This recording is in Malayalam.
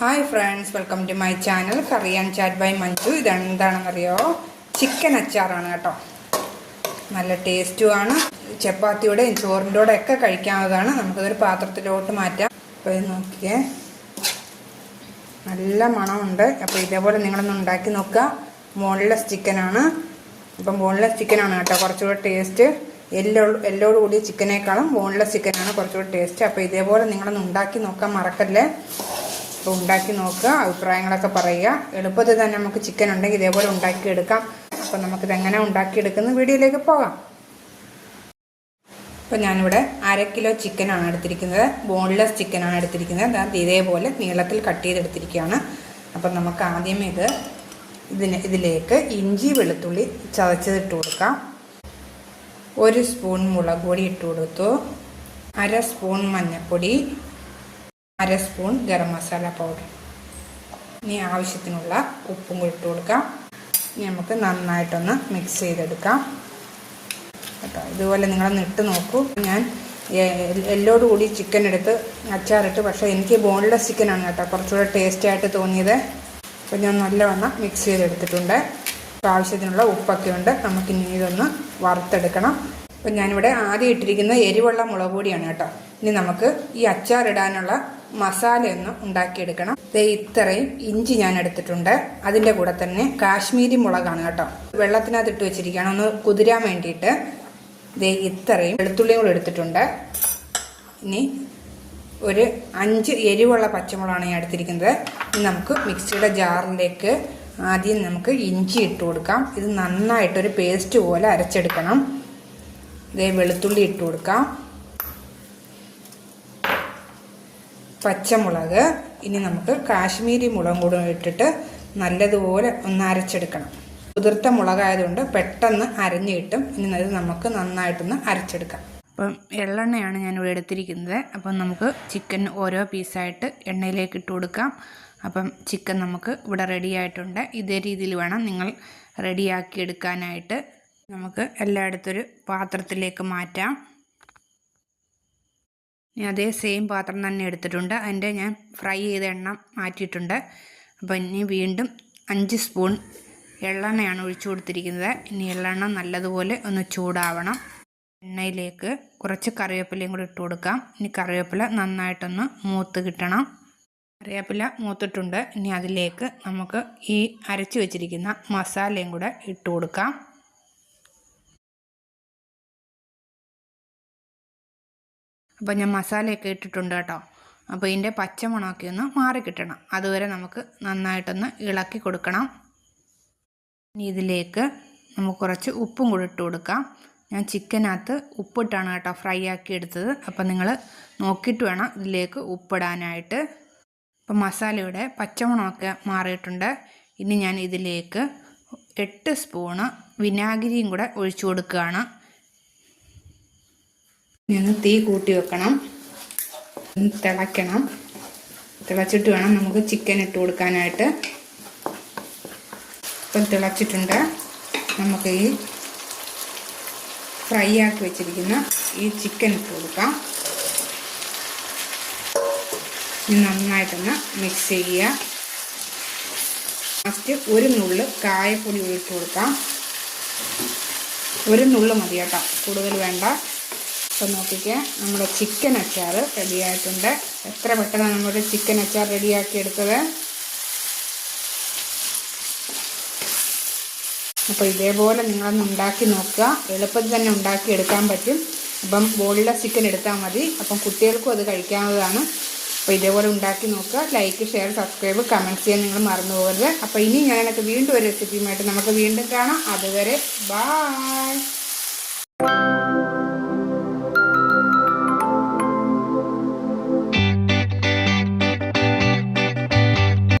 Hi friends welcome to my channel curry and chat by Manju ഇതെന്താണെന്നറിയോ chicken അച്ചാറാണ് കേട്ടോ. നല്ല ടേസ്റ്റുമാണ് ചപ്പാത്തിയോടെയും ചോറിന്റെ കൂടെ ഒക്കെ കഴിക്കാവുന്നതാണ്. നമുക്കതൊരു പാത്രത്തിലോട്ട് മാറ്റാം. അപ്പോൾ ഇത് നോക്കിയേ നല്ല മണമുണ്ട്. അപ്പോൾ ഇതേപോലെ നിങ്ങളൊന്ന് ഉണ്ടാക്കി നോക്കുക. ബോൺലെസ് ചിക്കനാണ് അപ്പം ബോൺലെസ് ചിക്കനാണ് കേട്ടോ. കുറച്ചുകൂടെ ടേസ്റ്റ് എല്ലോ എല്ലോട് കൂടിയ ചിക്കനേക്കാളും ബോൺലെസ് ചിക്കനാണ് കുറച്ചുകൂടെ ടേസ്റ്റ് അപ്പോൾ ഇതേപോലെ നിങ്ങളൊന്ന് ഉണ്ടാക്കി നോക്കാൻ മറക്കല്ലേ? അപ്പോൾ ഉണ്ടാക്കി നോക്കുക അഭിപ്രായങ്ങളൊക്കെ പറയുക. എളുപ്പത്തിൽ തന്നെ നമുക്ക് ചിക്കൻ ഉണ്ടെങ്കിൽ ഇതേപോലെ ഉണ്ടാക്കിയെടുക്കാം. അപ്പോൾ നമുക്കിത് എങ്ങനെ ഉണ്ടാക്കിയെടുക്കുന്ന വീഡിയോയിലേക്ക് പോകാം. അപ്പോൾ ഞാനിവിടെ അര കിലോ ചിക്കനാണ് എടുത്തിരിക്കുന്നത്. ബോൺലെസ് ചിക്കനാണ് എടുത്തിരിക്കുന്നത്. അത് ഇതേപോലെ നീളത്തിൽ കട്ട് ചെയ്തെടുത്തിരിക്കുകയാണ്. അപ്പം നമുക്ക് ആദ്യം ഇത് ഇതിന് ഇതിലേക്ക് ഇഞ്ചി വെളുത്തുള്ളി ചതച്ചതിട്ട് കൊടുക്കാം. ഒരു സ്പൂൺ മുളക് പൊടി ഇട്ട് കൊടുത്തു. അര സ്പൂൺ മഞ്ഞൾപ്പൊടി. അര സ്പൂൺ ഗരം മസാല പൗഡർ ഇനി ആവശ്യത്തിനുള്ള ഉപ്പും ഇട്ട് കൊടുക്കാം. ഇനി നമുക്ക് നന്നായിട്ടൊന്ന് മിക്സ് ചെയ്തെടുക്കാം. കേട്ടോ ഇതുപോലെ നിങ്ങളൊന്ന് ഇട്ട് നോക്കൂ. ഞാൻ എല്ലോട് കൂടി ചിക്കൻ എടുത്ത് അച്ചാറിട്ട് പക്ഷേ എനിക്ക് ബോൺലെസ് ചിക്കനാണ് കേട്ടോ കുറച്ചുകൂടെ ടേസ്റ്റി ആയിട്ട് തോന്നിയത്. അപ്പോൾ ഞാൻ നല്ലവണ്ണം മിക്സ് ചെയ്തെടുത്തിട്ടുണ്ട്. അപ്പോൾ ആവശ്യത്തിനുള്ള ഉപ്പൊക്കെ ഉണ്ട്. നമുക്കിനി ഇതൊന്ന് വറുത്തെടുക്കണം. അപ്പം ഞാനിവിടെ ആദ്യം ഇട്ടിരിക്കുന്ന എരിവുള്ള മുളക് പൊടിയാണ് കേട്ടോ. ഇനി നമുക്ക് ഈ അച്ചാറിടാനുള്ള മസാലയൊന്ന് ഉണ്ടാക്കിയെടുക്കണം. ദേ ഇത്രയും ഇഞ്ചി ഞാൻ എടുത്തിട്ടുണ്ട്. അതിന്റെ കൂടെ തന്നെ കാശ്മീരി മുളകാണ് കേട്ടോ. വെള്ളത്തിനകത്ത് ഇട്ട് വെച്ചിരിക്കുകയാണ്. ഒന്ന് കുതിരാൻ വേണ്ടിയിട്ട് ദേ ഇത്രയും വെളുത്തുള്ളിയും കൂടെ എടുത്തിട്ടുണ്ട്. ഇനി ഒരു അഞ്ച് എരിവുള്ള പച്ചമുളകാണ് ഞാൻ എടുത്തിരിക്കുന്നത്. ഇനി നമുക്ക് മിക്സിയുടെ ജാറിലേക്ക് ആദ്യം നമുക്ക് ഇഞ്ചി ഇട്ട് കൊടുക്കാം. ഇത് നന്നായിട്ടൊരു പേസ്റ്റ് പോലെ അരച്ചെടുക്കണം. ഇതേ വെളുത്തുള്ളി ഇട്ട് കൊടുക്കാം. പച്ചമുളക്. ഇനി നമുക്ക് കാശ്മീരി മുളകും കൂടി ഇട്ടിട്ട് നല്ലതുപോലെ ഒന്ന് അരച്ചെടുക്കണം. കുതിർത്ത മുളകായതുകൊണ്ട് പെട്ടെന്ന് അരഞ്ഞു കിട്ടും. ഇനി അത് നമുക്ക് നന്നായിട്ടൊന്ന് അരച്ചെടുക്കാം. അപ്പം എള്ളെണ്ണയാണ് ഞാനിവിടെ എടുത്തിരിക്കുന്നത്. അപ്പം നമുക്ക് ചിക്കൻ ഓരോ പീസായിട്ട് എണ്ണയിലേക്ക് ഇട്ട് കൊടുക്കാം. അപ്പം ചിക്കൻ നമുക്ക് ഇവിടെ റെഡി ആയിട്ടുണ്ട്. ഇതേ രീതിയിൽ വേണം നിങ്ങൾ റെഡിയാക്കി എടുക്കാനായിട്ട്. നമുക്ക് എല്ലായിടത്തൊരു പാത്രത്തിലേക്ക് മാറ്റാം. ഇനി അതേ സെയിം പാത്രം തന്നെ എടുത്തിട്ടുണ്ട്. അതിന്റെ ഞാൻ ഫ്രൈ ചെയ്ത എണ്ണ മാറ്റിയിട്ടുണ്ട്. അപ്പോൾ ഇനി വീണ്ടും അഞ്ച് സ്പൂൺ എള്ളെണ്ണയാണ് ഒഴിച്ചു കൊടുത്തിരിക്കുന്നത്. ഇനി എള്ളെണ്ണ നല്ലതുപോലെ ഒന്ന് ചൂടാവണം. എണ്ണയിലേക്ക് കുറച്ച് കറിവേപ്പിലയും കൂടി ഇട്ട് കൊടുക്കാം. ഇനി കറിവേപ്പില നന്നായിട്ടൊന്ന് മൂത്ത് കിട്ടണം. കറിവേപ്പില മൂത്തിട്ടുണ്ട്. ഇനി അതിലേക്ക് നമുക്ക് ഈ അരച്ച് വെച്ചിരിക്കുന്ന മസാലയും കൂടെ ഇട്ട് കൊടുക്കാം. അപ്പോൾ ഞാൻ മസാലയൊക്കെ ഇട്ടിട്ടുണ്ട് കേട്ടോ. അപ്പോൾ ഇതിന്റെ പച്ചമണമൊക്കെ ഒന്ന് മാറി കിട്ടണം. അതുവരെ നമുക്ക് നന്നായിട്ടൊന്ന് ഇളക്കി കൊടുക്കണം. ഇനി ഇതിലേക്ക് നമുക്ക് കുറച്ച് ഉപ്പും കൂടി ഇട്ട് കൊടുക്കാം. ഞാൻ ചിക്കനകത്ത് ഉപ്പിട്ടാണ് കേട്ടോ ഫ്രൈ ആക്കി എടുത്തത്. അപ്പോൾ നിങ്ങൾ നോക്കിയിട്ട് വേണം ഇതിലേക്ക് ഉപ്പിടാനായിട്ട്. അപ്പോൾ മസാലയുടെ പച്ചമണമൊക്കെ മാറിയിട്ടുണ്ട്. ഇനി ഞാൻ ഇതിലേക്ക് എട്ട് സ്പൂണ് വിനാഗിരിയും കൂടെ ഒഴിച്ചു കൊടുക്കുകയാണ്. ഞാൻ തീ കൂട്ടി വെക്കണം. തിളയ്ക്കണം. തിളച്ചിട്ട് വേണം നമുക്ക് ചിക്കൻ ഇട്ട് കൊടുക്കാനായിട്ട്. ഇപ്പം തിളച്ചിട്ടുണ്ട്. നമുക്ക് ഈ ഫ്രൈ ആക്കി വെച്ചിരിക്കുന്ന ഈ ചിക്കൻ ഇട്ട് കൊടുക്കാം. ഇനി നന്നായിട്ടൊന്ന് മിക്സ് ചെയ്യുക. ഫസ്റ്റ് ഒരു നുള്ള് കായപ്പൊടി ഇട്ട് കൊടുക്കാം. ഒരു നുള്ള് മതി കേട്ടോ. കൂടുതൽ വേണ്ട. അപ്പം നോക്കിക്കേ നമ്മുടെ ചിക്കൻ അച്ചാർ റെഡിയായിട്ടുണ്ട്. എത്ര പെട്ടെന്നാണ് നമ്മുടെ ചിക്കൻ അച്ചാർ റെഡിയാക്കി എടുത്തത് അപ്പോൾ ഇതേപോലെ നിങ്ങളൊന്ന് ഉണ്ടാക്കി നോക്കുക. എളുപ്പത്തിൽ തന്നെ ഉണ്ടാക്കി എടുക്കാൻ പറ്റും. അപ്പം ബോളിലെസ് ചിക്കൻ എടുത്താൽ മതി. അപ്പം കുട്ടികൾക്കും അത് കഴിക്കാവുന്നതാണ്. അപ്പോൾ ഇതേപോലെ ഉണ്ടാക്കി നോക്കുക. ലൈക്ക് ഷെയർ സബ്സ്ക്രൈബ് കമന്റ് ചെയ്യാൻ നിങ്ങൾ മറന്നു പോകരുത്. അപ്പോൾ ഇനി ഞാനൊക്കെ വീണ്ടും ഒരു റെസിപ്പിയുമായിട്ട് നമുക്ക് വീണ്ടും കാണാം. അതുവരെ ബായ്